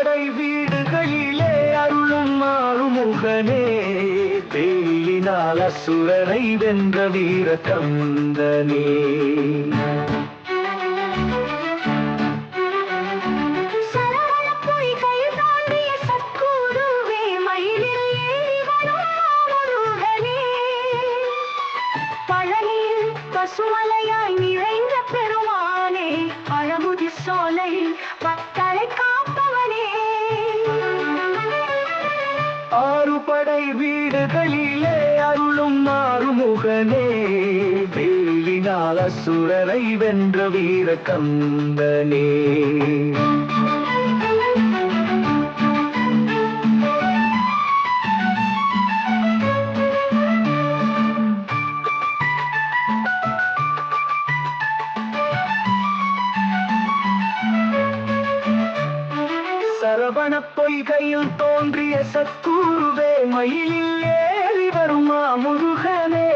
படை வீடுகளிலே அருளும் மாறுமுகனே தேயினால் அசுரனை வென்ற வீர கந்தனே பசுமலையாய் நிறைந்த பெருமானே அழகுதி சோலை ஆறுபடை வீடுகளிலே அருளும் மாறுமுகனே வெயிலினால் அசுரரை வென்ற வீர கந்தனே. சரவண பொய்கையில் தோன்றிய சத்குருவே மயிலில் ஏறி வருமா முருகனே?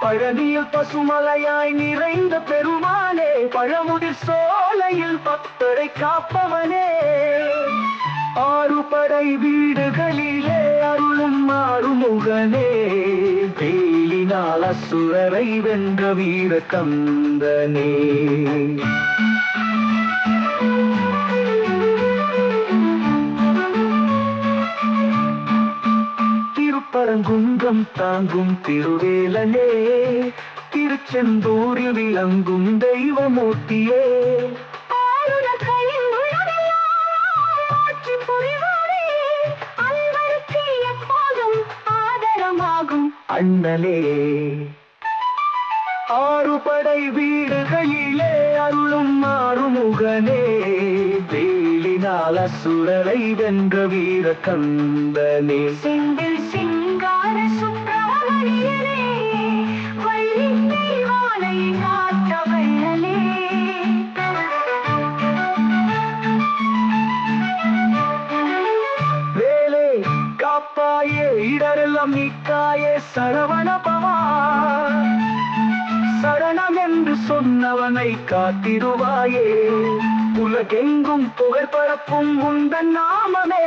பழனியில் பசுமலையாய் நிறைந்த பெருமானே பழமுதிர் சோலையில் பக்தரை காப்பவனே. ஆறுபடை வீடுகளிலே அருளும் மாறுமுகனே. வேலினால் அசுரரை வென்ற வீர கந்தனே திருப்பரங்குன்றம் தாங்கும் திருவேலனே. திருச்செந்தூரில் விளங்கும் தெய்வமூர்த்தியே. அண்ணலே ஆறுபடை வீடுகளிலே அருளும் மாறுமுகனே. வேலினால் அசுரரை வென்ற வீர கந்தனே செந்தில் சிங்கார காப்பாயே இடரெல்லாம் நீக்காயே சரவண பவா சரணம் என்று சொன்னவனை காத்திடுவாயே உலகெங்கும் புகழ் பரப்பும் உந்தன் நாமமே.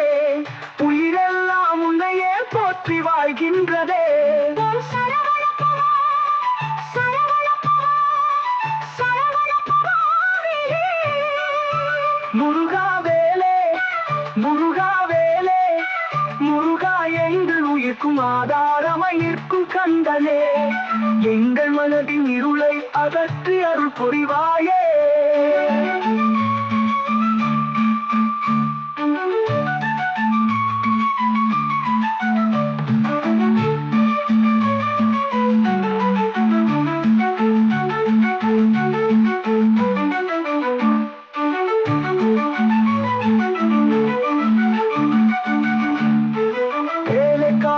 உயிர்க்கும் ஆதாரமாய் நிற்கும் கந்தனே. எங்கள் மனதின் இருளை அகற்றி அருள் புரிவாயே.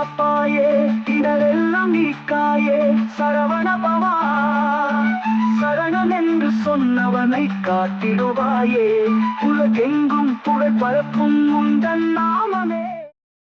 காப்பாயே இடரெல்லாம் நீக்காயே சரவண பவா. சரணம் என்று சொன்னவனை காத்திடுவாயே உலகெங்கும் புகழ் பரப்பும் உந்தன்